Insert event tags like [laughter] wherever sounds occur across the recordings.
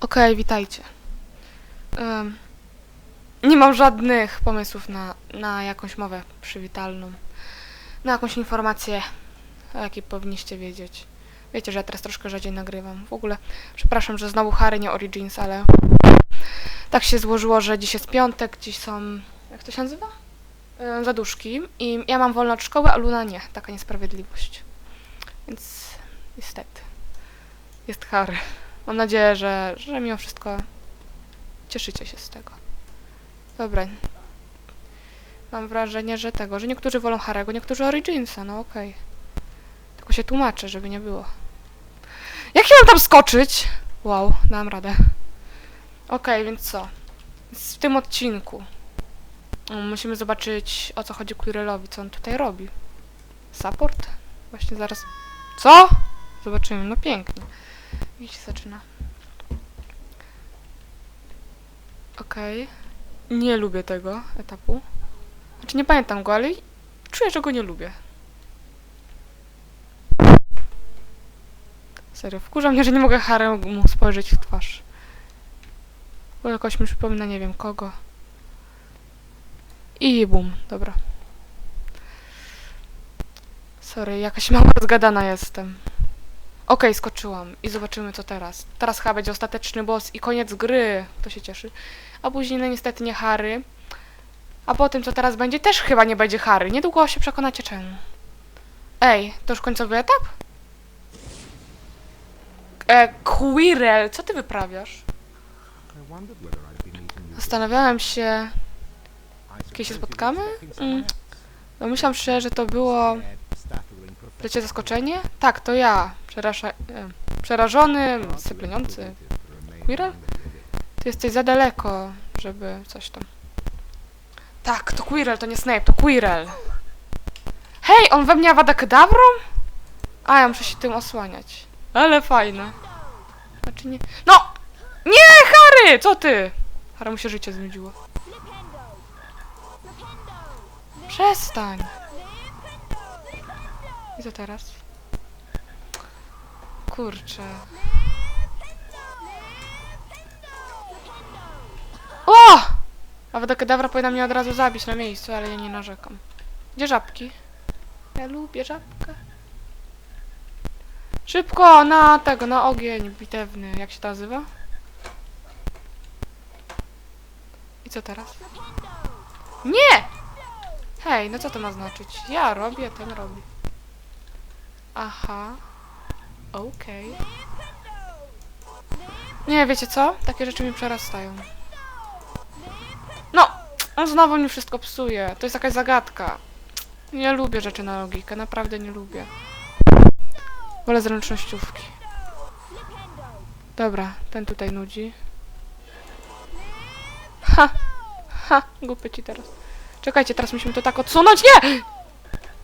Okej, witajcie. Nie mam żadnych pomysłów na, na jakąś mowę przywitalną. Na jakąś informację, o jakiej powinniście wiedzieć. Wiecie, że ja teraz troszkę rzadziej nagrywam. W ogóle, przepraszam, że znowu Harry, nie Origins, ale tak się złożyło, że dziś jest piątek, dziś są... jak to się nazywa? Zaduszki. I ja mam wolno od szkoły, a Luna nie. Taka niesprawiedliwość. Więc niestety. Jest Harry. Mam nadzieję, że, że mimo wszystko cieszycie się z tego. Dobra. Mam wrażenie, że tego, że niektórzy wolą Harego, niektórzy Originsa, no okej. Tylko się tłumaczę, żeby nie było. Jak ja mam tam skoczyć? Wow, dam radę. Okej, więc co? W tym odcinku mm, musimy zobaczyć, o co chodzi Quirrellowi, co on tutaj robi. Support? Właśnie zaraz... Co? Zobaczymy, no pięknie. I się zaczyna. Okej. Nie lubię tego etapu. Znaczy nie pamiętam go, ale czuję, że go nie lubię. Serio, wkurza mnie, że nie mogę Haremu spojrzeć w twarz. Bo jakoś mi przypomina, nie wiem kogo. I bum, dobra. Sorry, jakaś mała zgadana jestem. Okej, skoczyłam i zobaczymy co teraz. Teraz chyba będzie ostateczny boss i koniec gry. To się cieszy. A później no niestety nie Harry. A po tym co teraz będzie też chyba nie będzie Harry. Niedługo się przekonacie czemu. Ej, to już końcowy etap? E, Quirrell, co ty wyprawiasz? Zastanawiałem się, kiedy się spotkamy? Mm. domyślam się, że to było Wiecie zaskoczenie? Tak, to ja. E, przerażony, sypleniący. Quirrell? Ty jesteś za daleko, żeby coś tam. Tak, to Quirrell, to nie Snape, to Quirrell. Hej, on we mnie awada kedabrą? A, ja muszę się tym osłaniać. Ale fajne. Znaczy nie... No! Nie, Harry! Co ty? Harry mu się życie znudziło. Przestań. I co teraz? Kurczę. O! A kedawra powinna mnie od razu zabić na miejscu, ale ja nie narzekam. Gdzie żabki? Ja lubię żabkę. Szybko, na tego, na ogień bitewny. Jak się to nazywa? I co teraz? Nie! Hej, no co to ma znaczyć? Ja robię, ten robi. Aha. Okej. Nie, wiecie co? Takie rzeczy mi przerastają. No! On znowu mi wszystko psuje. To jest jakaś zagadka. Nie lubię rzeczy na logikę. Naprawdę nie lubię. Wolę zręcznościówki. Dobra, ten tutaj nudzi. Ha! Ha! Głupy ci teraz. Czekajcie, teraz musimy to tak odsunąć. Nie!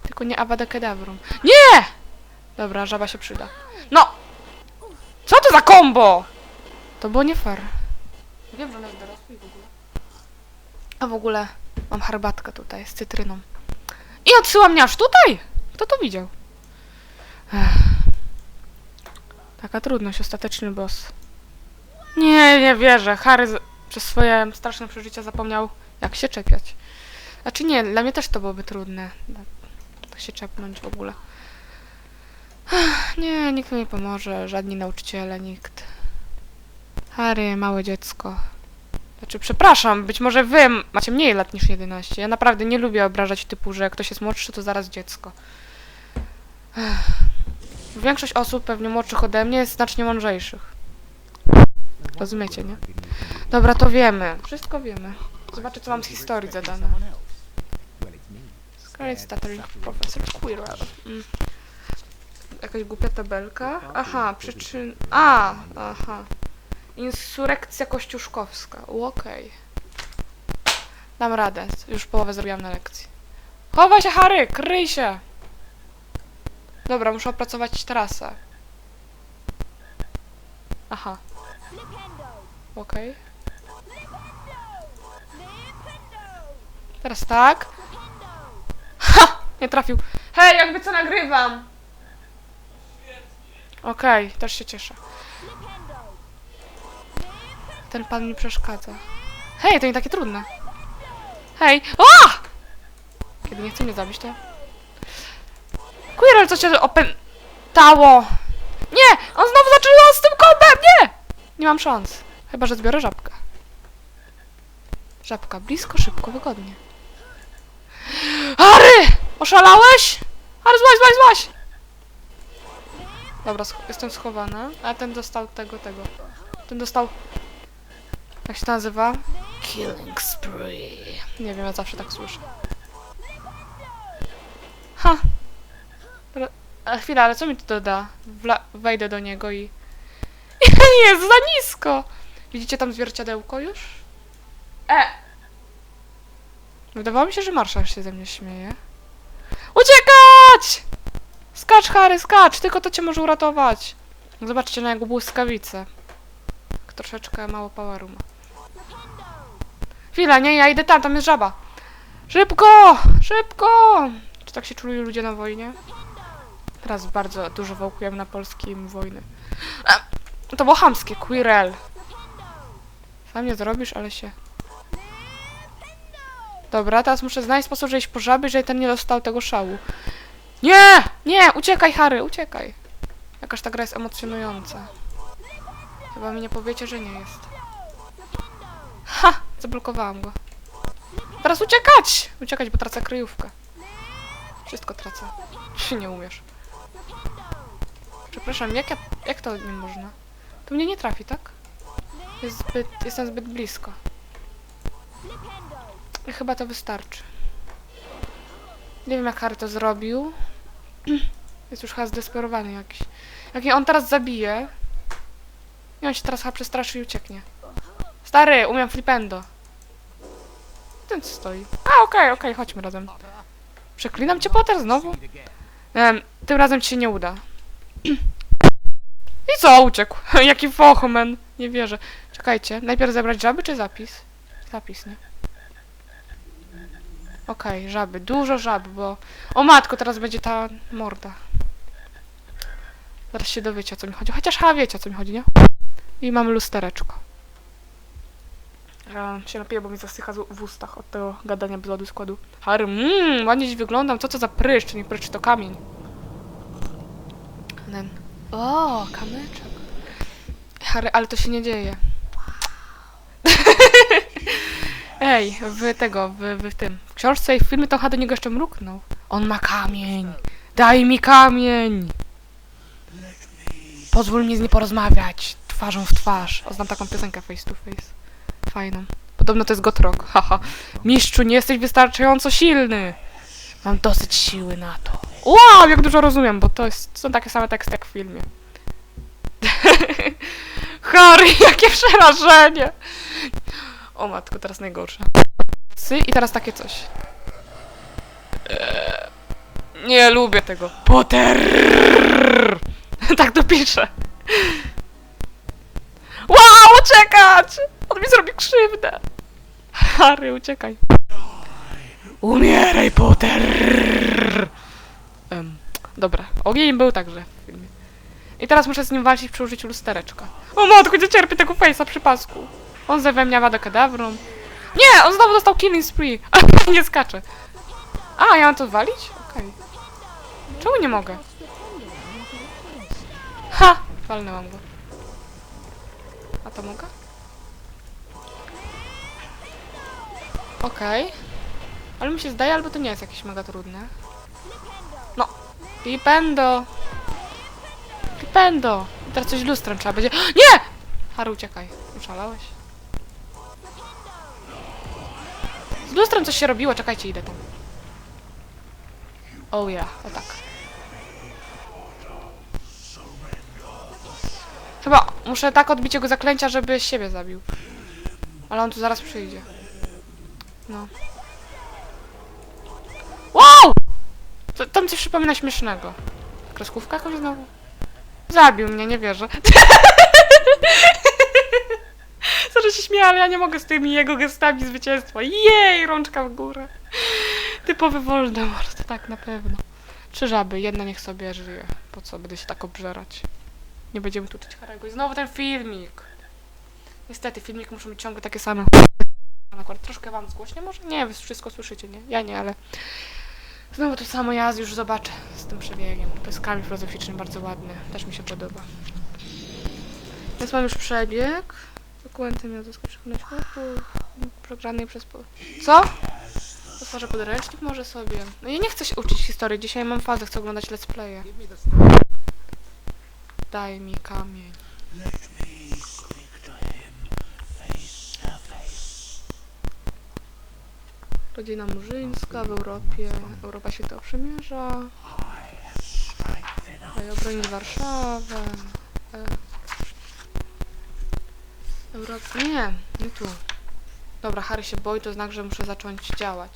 Tylko nie Avada Kedavrum. Nie! Dobra, żaba się przyda. No! Co to za kombo? To było nie fair. Wiem, że ona jest dorosła i w ogóle. A w ogóle mam herbatkę tutaj z cytryną. I odsyła mnie aż tutaj! Kto to widział? Ech. Taka trudność, ostateczny boss. Nie, nie wierzę. Harry z- przez swoje straszne przeżycia zapomniał, jak się czepiać. Znaczy nie, dla mnie też to byłoby trudne. Tak się czepnąć w ogóle. Nie, nikt mi nie pomoże, żadni nauczyciele, nikt. Harry, małe dziecko. Znaczy, przepraszam, być może wy macie mniej lat niż 11. Ja naprawdę nie lubię obrażać typu, że jak ktoś jest młodszy, to zaraz dziecko. Większość osób, pewnie młodszych ode mnie, jest znacznie mądrzejszych. Rozumiecie, nie? Dobra, to wiemy. Wszystko wiemy. Zobaczę, co mam z historii zadane. Scarlet Stuttering Professor Quirrell. Mm. Jakaś głupia tabelka. Aha, przyczyn... A, aha. Insurekcja kościuszkowska. Okej. Dam radę. Już połowę zrobiłam na lekcji. Chowaj się, Harry! Kryj się! Dobra, muszę opracować trasę. Aha. Okej. Teraz tak. Ha! Nie trafił. Hej, jakby co nagrywam! Okej, też się cieszę. ten pan mi przeszkadza. Hej, to nie takie trudne. Hej! O! Kiedy nie chce mnie zabić, to... Quirrell, co cię opętało? Nie! On znowu zaczyna z tym kombem! Nie! Nie mam szans. Chyba, że zbiorę żabkę. Żabka. Blisko, szybko, wygodnie. Harry! Oszalałeś? Harry, złaź, złaź, złaź! Dobra, sch jestem schowana. A ten dostał tego, tego. Ten dostał... Jak się to nazywa? Killing spree. Nie wiem, ja zawsze tak słyszę. Ha! Dobra, A chwila, ale co mi to doda? Wla wejdę do niego i... [laughs] Jest za nisko! Widzicie tam zwierciadełko już? E! Wydawało mi się, że Marszal się ze mnie śmieje. Uciekać! Skacz, Harry, skacz! Tylko to cię może uratować. Zobaczcie na jego błyskawice. Troszeczkę mało poweru ma. Chwila, nie, ja idę tam, tam jest żaba. Szybko! Szybko! Czy tak się czuli ludzie na wojnie? Teraz bardzo dużo wałkujemy na polskim wojny. To było chamskie, Quirrell. Sam nie zrobisz, ale się... Dobra, teraz muszę znaleźć sposób, żeby iść po żaby, żeby ten nie dostał tego szału. Nie! Nie! Uciekaj, Harry, uciekaj. Jakaż ta gra jest emocjonująca. Chyba mi nie powiecie, że nie jest. Ha! Zablokowałam go. Teraz uciekać! Uciekać, bo tracę kryjówkę. Wszystko tracę. Czy [laughs] nie umiesz? Przepraszam, jak, ja, jak to nie można? To mnie nie trafi, tak? Jest zbyt, jestem zbyt blisko. I chyba to wystarczy. Nie wiem, jak Harry to zrobił. [clears throat] Jest już chyba zdesperowany jakiś. Jak on teraz zabije... I on się teraz chyba przestraszy i ucieknie. Stary, umiem flipendo. Ten co stoi. A, okej, okej, chodźmy razem. Przeklinam cię, Potter, znowu? Em, tym razem ci się nie uda. [clears throat] I co, uciekł? [laughs] Jaki fochman. Nie wierzę. Czekajcie, najpierw zebrać żaby czy zapis? Zapis, nie? Okej, żaby. Dużo żab, bo... O matko, teraz będzie ta morda. Zaraz się dowiecie o co mi chodzi. Chociaż ha, wiecie o co mi chodzi, nie? I mamy lustereczko. Ja się napiję, bo mi zasycha w ustach od tego gadania bez lodu składu. Harry, mmm, ładnie dziś wyglądam. Co to za pryszcz? Nie pryszcz, to kamień. Ten. O, kamyczek. Harry, ale to się nie dzieje. [laughs] Ej, w tego, w, w tym. Książce i w filmie to chyba do niego jeszcze mruknął. On ma kamień. Daj mi kamień. Pozwól mi z nim porozmawiać. Twarzą w twarz. O, znam taką piosenkę face to face. Fajną. Podobno to jest gotrok. Haha. Mistrzu, nie jesteś wystarczająco silny. Mam dosyć siły na to. Wow, jak dużo rozumiem, bo to jest, są takie same teksty jak w filmie. [laughs] Harry, jakie przerażenie! O matko, teraz najgorsze. I teraz takie coś. Eee, Nie lubię tego. Potter! [laughs] tak to piszę. Wow, uciekać! On mi zrobi krzywdę. Harry, uciekaj. Umieraj, Potter! Em, dobra, ogień był także w filmie. I teraz muszę z nim walczyć przy użyciu lustereczka. O matko, nie cierpię tego face'a przy pasku. On ze mnie wada kadawrą. Nie, on znowu dostał killing spree. [laughs] nie skacze. A, ja mam to walić? Okej. Czemu nie mogę? Ha! Walnęłam go. A to mogę? Okej. Ale mi się zdaje, albo to nie jest jakieś mega trudne. No. Flipendo. Flipendo. Teraz coś lustrem trzeba będzie... [gasps] Nie! Haru, uciekaj. Uszalałeś? Z lustrem coś się robiło, czekajcie, idę tam. Oh yeah, o tak. Chyba muszę tak odbić jego zaklęcia, żeby siebie zabił. Ale on tu zaraz przyjdzie. No. Wow! To, tam coś przypomina śmiesznego. Kreskówka jakoś znowu? Zabił mnie, nie wierzę. [laughs] Zaraz się śmieję, ale ja nie mogę z tymi jego gestami zwycięstwa. Jej, rączka w górę. Typowy Voldemort, tak na pewno. Trzy żaby, jedna niech sobie żyje. Po co będę się tak obżerać? Nie będziemy tuczyć Harego. I znowu ten filmik. Niestety, filmik muszą być ciągle takie same. Akurat troszkę wam zgłośnie, może nie, wy wszystko słyszycie, nie? Ja nie, ale... Znowu to samo ja już zobaczę z tym przebiegiem. To jest kamień filozoficzny, bardzo ładny. Też mi się podoba. Więc mam już przebieg. Dokumenty miał zaskoczyć programie przez... Po... Co? Otworzę podręcznik może sobie. No ja nie chcę się uczyć historii. Dzisiaj mam fazę, chcę oglądać let's playe. Daj mi kamień. Rodzina murzyńska w Europie. Europa się to przymierza. Daj obronić Warszawę. E. Europa. Nie, nie tu. Dobra, Harry się boi, to znak, że muszę zacząć działać.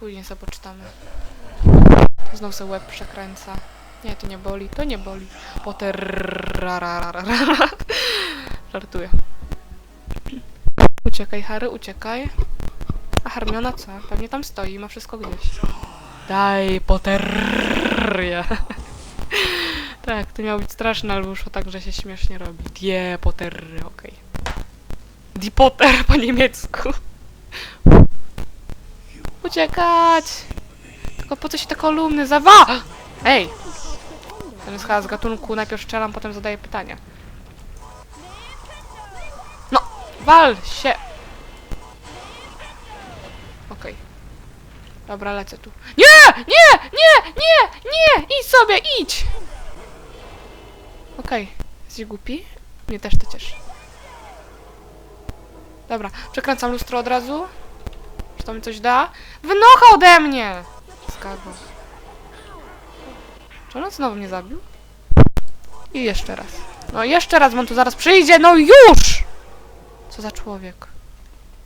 Później sobie poczytamy. Znowu sobie łeb przekręca. Nie, to nie boli, to nie boli. Poter... [laughs] Żartuję. Uciekaj, Harry, uciekaj. A Hermiona co? Pewnie tam stoi, ma wszystko gdzieś. Daj, Potterrie. [laughs] tak, to miało być straszne, ale wyszło tak, że się śmiesznie robi. Die Potterry, okej. Die Potter po niemiecku. Uciekać! Tylko po co się te kolumny zawa? Ej! Ten jest chyba z gatunku najpierw strzelam, potem zadaję pytania. No! Wal się! Okej. Dobra, lecę tu. Nie! Nie! Nie! Nie! Nie! Idź sobie, idź! Okej. Jesteś głupi? Mnie też to cieszy. Dobra, przekręcam lustro od razu. Czy to mi coś da? Wynocha ode mnie! Zgadło. Czy on znowu mnie zabił? I jeszcze raz. No jeszcze raz, on tu zaraz przyjdzie, no już! Co za człowiek.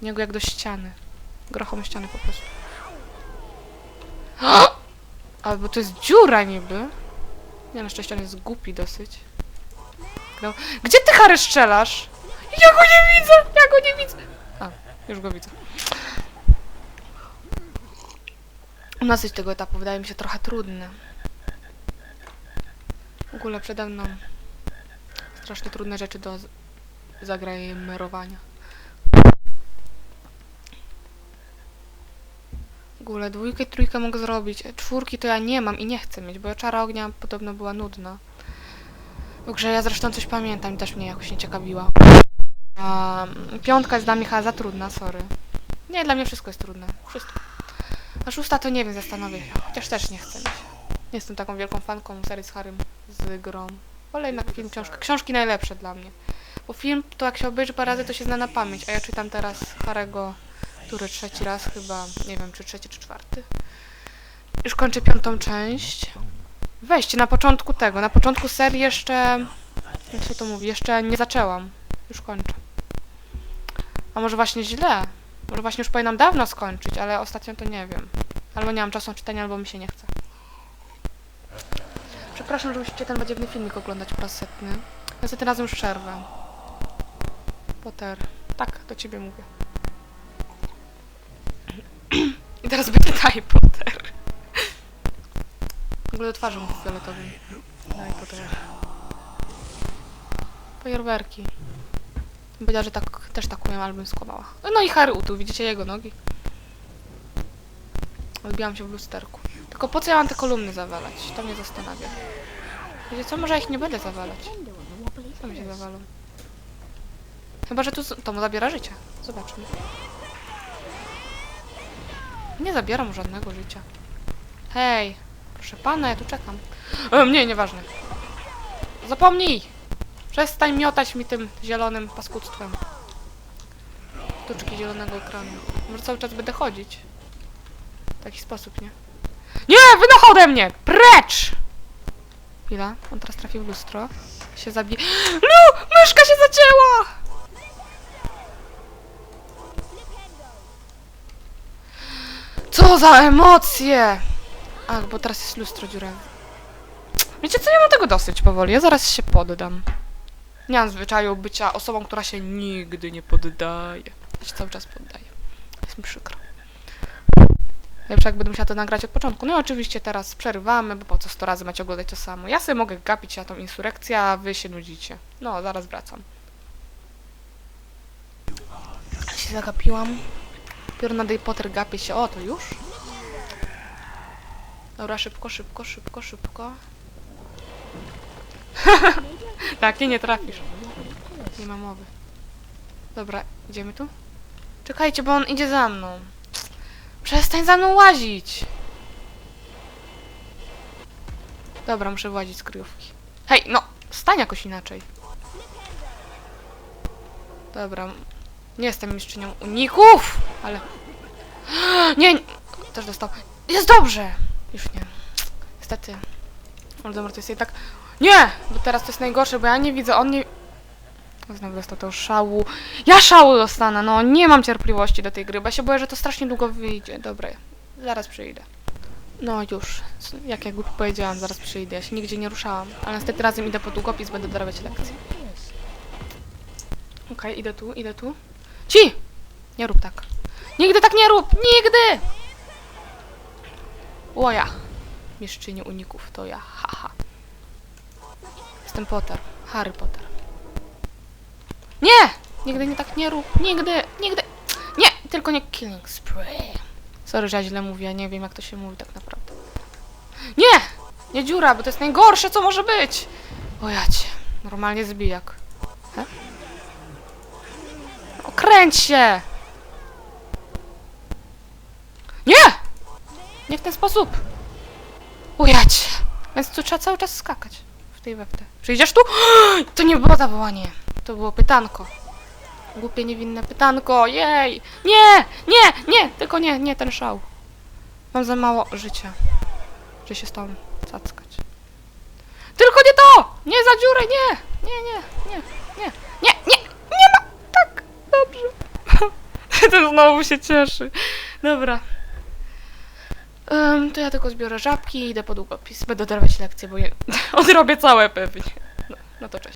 Niego jak do ściany. Grochom ściany po prostu. [gasps] Albo to jest dziura niby. Nie, na szczęście on jest głupi dosyć. Gdzie ty Harry strzelasz? Ja go nie widzę! Ja go nie widzę! A, już go widzę. Dosyć tego etapu wydaje mi się trochę trudny. W ogóle przede mną strasznie trudne rzeczy do zagramerowania. W ogóle dwójkę trójkę mogę zrobić. Czwórki to ja nie mam i nie chcę mieć, bo czara ognia podobno była nudna. W grze ja zresztą coś pamiętam i też mnie jakoś nie ciekawiła. A piątka jest dla mnie chyba za trudna, sorry. Nie, dla mnie wszystko jest trudne. Wszystko. A szósta to nie wiem, zastanowię się. Chociaż też nie chcę. Nie jestem taką wielką fanką serii z Harrym z grą. Wolę jednak film, książkę. Książki najlepsze dla mnie. Bo film to jak się obejrzy parę razy, to się zna na pamięć. A ja czytam teraz Harego, który trzeci raz chyba, nie wiem czy trzeci czy czwarty. Już kończę piątą część. Weźcie, na początku tego, na początku serii jeszcze... Jak się to mówi? Jeszcze nie zaczęłam. Już kończę. A może właśnie źle? Może właśnie już powinnam dawno skończyć, ale ostatnio to nie wiem. Albo nie mam czasu na czytanie, albo mi się nie chce. Przepraszam, że musicie ten badziewny filmik oglądać po raz setny. Niestety razem już przerwę. Potter. Tak, do ciebie mówię. [clears throat] I teraz będzie daj Potter. W ogóle do twarzy mu fioletowym. Daj Potter. Fajerwerki. Powiedziała, że tak, też tak umiem, ale bym skłamała. No i Harry tu, widzicie jego nogi? Odbijam się w lusterku. Tylko po co ja mam te kolumny zawalać? To mnie zastanawia. Wiecie co, może ja ich nie będę zawalać. Same się zawalą. Chyba, że tu to mu zabiera życie. Zobaczmy. Nie zabiera mu żadnego życia. Hej, proszę pana, ja tu czekam. E, nie, nieważne. Zapomnij! Przestań miotać mi tym zielonym paskudztwem. Tuczki zielonego ekranu. Może cały czas będę chodzić. W taki sposób, nie? Nie! Wynocha ode mnie! Precz! Chwila, on teraz trafił w lustro. Się zabije. [gasps] Lu! Myszka się zacięła! Co za emocje! Ach, bo teraz jest lustro dziurawe. Wiecie co, ja mam tego dosyć powoli. Ja zaraz się poddam. Nie mam zwyczaju bycia osobą, która się nigdy nie poddaje. Się cały czas poddaję. Jest mi przykro. Lepsze jak będę musiała to nagrać od początku. No i oczywiście teraz przerywamy, bo po co 100 razy macie oglądać to samo. Ja sobie mogę gapić na tą insurekcję, a wy się nudzicie. No, zaraz wracam. się zagapiłam. Dopiero na Harry Potter gapię się. O, to już? Dobra, szybko, szybko, szybko, szybko. [laughs] tak, nie, nie trafisz. Nie ma mowy. Dobra, idziemy tu? Czekajcie, bo on idzie za mną. Przestań za mną łazić! Dobra, muszę włazić z kryjówki. Hej, no! Stań jakoś inaczej. Dobra. Nie jestem mistrzynią uników, ale... Nie, [gasps] nie! Też dostał. Jest dobrze! Już nie. Niestety. Voldemort jest jednak... Nie! Bo teraz to jest najgorsze, bo ja nie widzę, on nie... Znowu dostał to szału. Ja szału dostanę, no nie mam cierpliwości do tej gry, bo ja się boję, że to strasznie długo wyjdzie. Dobra, zaraz przyjdę. No już, jak ja głupio powiedziałam, zaraz przyjdę. Ja się nigdzie nie ruszałam, ale następnym razem idę po długopis, będę dorabiać lekcje. Okej, idę tu, idę tu. Ci! Nie rób tak. Nigdy tak nie rób! Nigdy! O ja. Mieszczynie uników, to ja. Haha. Jestem Potter. Harry Potter. Nie! Nigdy nie tak nie rób. Nigdy, nigdy. Nie! Tylko nie killing spree. Sorry, że ja źle mówię. Nie wiem, jak to się mówi tak naprawdę. Nie! Nie dziura, bo to jest najgorsze, co może być. O. Normalnie zbijak. He? Okręć się! Nie! Nie w ten sposób. Ujać. Więc tu trzeba cały czas skakać. W tej weftę. Przyjdziesz tu? [gasps] To nie było zawołanie. To było pytanko. Głupie, niewinne pytanko. Jej! Nie! Nie! Nie! Tylko nie, nie ten szał. Mam za mało życia. Że się stąd cackać. Tylko nie to! Nie za dziurę, nie! Nie, nie, nie, nie, nie, nie, nie ma! Tak! Dobrze. [laughs] to znowu się cieszy. Dobra. Em, to ja tylko zbiorę żabki i idę po długopis. Będę dawać lekcje, bo je [laughs] odrobię całe pewnie. No, no to cześć.